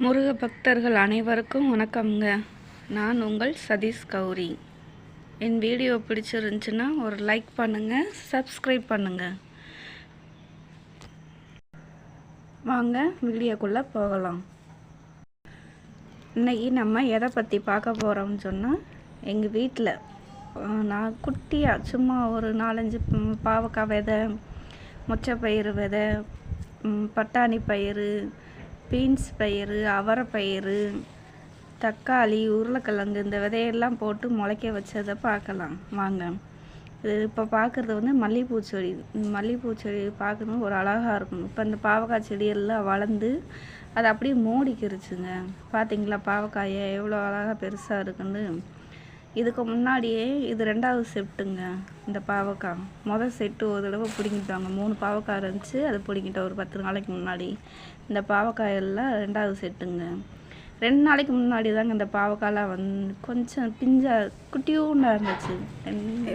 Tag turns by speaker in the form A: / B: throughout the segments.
A: முருக பக்தர்கள் அனைவருக்கும் வணக்கம்ங்க. நான் உங்கள் சதீஷ் கௌரி. என் வீடியோ பிடிச்சிருந்துச்சுன்னா ஒரு லைக் பண்ணுங்கள் சப்ஸ்கிரைப் பண்ணுங்கள் வாங்க வீடியோக்குள்ளே போகலாம். இன்றைக்கி நம்ம எதை பற்றி பார்க்க போகிறோம்னு சொன்னால் எங்கள் வீட்டில் நான் குட்டியாக சும்மா ஒரு நாலஞ்சு பாவக்காய் விதை மொச்சப்பயிறு விதை பட்டாணி பயிறு பீன்ஸ் பயிறு அவரைப்பயிறு தக்காளி உருளைக்கிழங்கு இந்த விதையெல்லாம் போட்டு முளைக்க வச்சதை பார்க்கலாம். வாங்க. இது இப்போ பார்க்குறது வந்து மல்லிகைப்பூ செடி. மல்லிகைப்பூ செடி பார்க்கணும். ஒரு அழகாக இருக்கும் இப்போ இந்த பாவக்காய் செடியெல்லாம் வளர்ந்து அது அப்படியே மூடிக்கிருச்சுங்க. பார்த்தீங்களா பாவக்காயை எவ்வளோ அழகாக பெருசாக இருக்குன்னு. இதுக்கு முன்னாடியே இது ரெண்டாவது செட்டுங்க இந்த பாவக்காய். மொதல் செட்டு ஒரு தடவை பிடுங்கிட்டாங்க. மூணு பாவக்காய் இருந்துச்சு அது பிடிங்கிட்டோம் ஒரு பத்து நாளைக்கு முன்னாடி. இந்த பாவக்காய் எல்லாம் ரெண்டாவது செட்டுங்க. ரெண்டு நாளைக்கு முன்னாடி தாங்க இந்த பாவக்காயெலாம் வந்து கொஞ்சம் பிஞ்சா குட்டியூண்டாக இருந்துச்சு.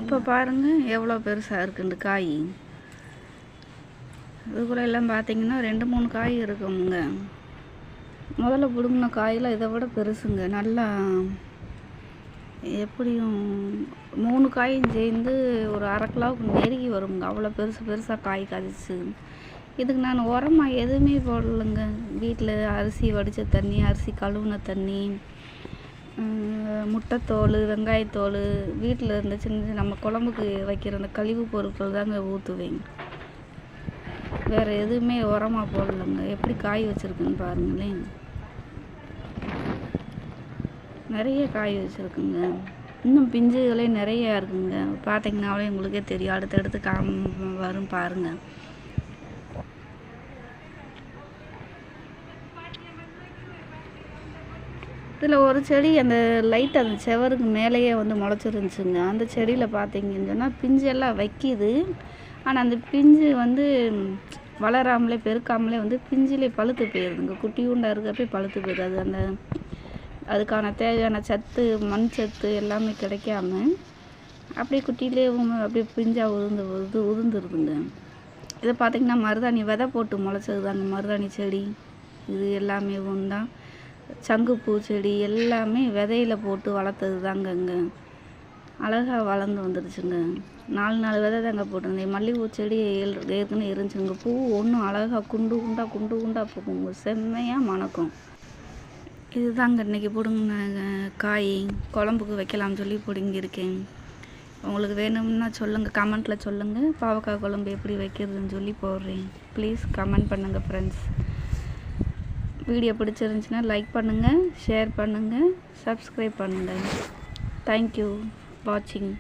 A: இப்போ பாருங்க எவ்வளோ பெருசாக இருக்கு இந்த காய். இதுக்குள்ள எல்லாம் பார்த்தீங்கன்னா ரெண்டு மூணு காய் இருக்குங்க. முதல்ல பிடுங்கின காயெல்லாம் இதை விட பெருசுங்க. நல்லா எப்படியும் மூணு காயும் சேர்ந்து ஒரு அரை கிலோவுக்கு நெருங்கி வருங்க. அவ்வளோ பெருசு பெருசாக காய் காய்ச்சி இதுக்கு நான் உரமாக எதுவுமே போடலைங்க. வீட்டில் அரிசி வடித்த தண்ணி அரிசி கழுவுன தண்ணி முட்டைத்தோல் வெங்காயத்தோல் வீட்டில் இருந்த சின்ன சின்ன நம்ம குழம்புக்கு வைக்கிற அந்த கழிவு பொருட்கள் தாங்க ஊற்றுவேங்க வேறு எதுவுமே உரமாக போடலைங்க. எப்படி காய் வச்சுருக்குன்னு பாருங்களேன். நிறைய காய் வச்சுருக்குங்க. இன்னும் பிஞ்சுகளே நிறையா இருக்குங்க. பார்த்தீங்கன்னாவே உங்களுக்கே தெரியும். அடுத்தடுத்து காம் வரும் பாருங்க. இதில் ஒரு செடி அந்த லைட் அந்த செவருக்கு மேலேயே வந்து முளைச்சிருந்துச்சுங்க. அந்த செடியில் பார்த்தீங்கன்னு சொன்னால் பிஞ்செல்லாம் வைக்கிது. ஆனால் அந்த பிஞ்சு வந்து வளராமலே பெருக்காமலே வந்து பிஞ்சிலே பழுத்து போயிடுதுங்க குட்டியூண்டாக இருக்கப்பே பழுத்து போயிடுது அந்த அதுக்கான தேவையான சத்து மண் சத்து எல்லாமே கிடைக்காம அப்படியே குட்டியிலே அப்படியே பிஞ்சாக உதிர்ந்து உது உதிர்ந்துருதுங்க. இதை பார்த்திங்கன்னா மருதாணி விதை போட்டு முளைச்சது தாங்க மருதாணி செடி இது எல்லாமே தான் சங்குப்பூ செடி எல்லாமே விதையில் போட்டு வளர்த்தது தாங்க இங்கே அழகாக வளர்ந்து வந்துருச்சுங்க. நாலு நாலு விதை தாங்க போட்டிருந்தேன். மல்லிகைப்பூ செடி ஏற்கனவே இருந்துச்சுங்க பூ ஒன்றும் அழகாக குண்டு குண்டாக குண்டு குண்டாக பூக்குங்க செம்மையாக மணக்கும். இதுதாங்க இன்னைக்கு பிடுங்கின காய். குழம்புக்கு வைக்கலாம்னு சொல்லி பிடுங்கியிருக்கேன். உங்களுக்கு வேணும்னா சொல்லுங்கள் கமெண்ட்டில் சொல்லுங்கள் பாவக்காய் குழம்பு எப்படி வைக்கிறதுன்னு சொல்லி போடுறேன். ப்ளீஸ் கமெண்ட் பண்ணுங்கள் ஃப்ரெண்ட்ஸ் வீடியோ பிடிச்சிருந்துச்சின்னா லைக் பண்ணுங்கள் ஷேர் பண்ணுங்கள் சப்ஸ்கிரைப் பண்ணுங்கள் தேங்க்யூ வாட்சிங்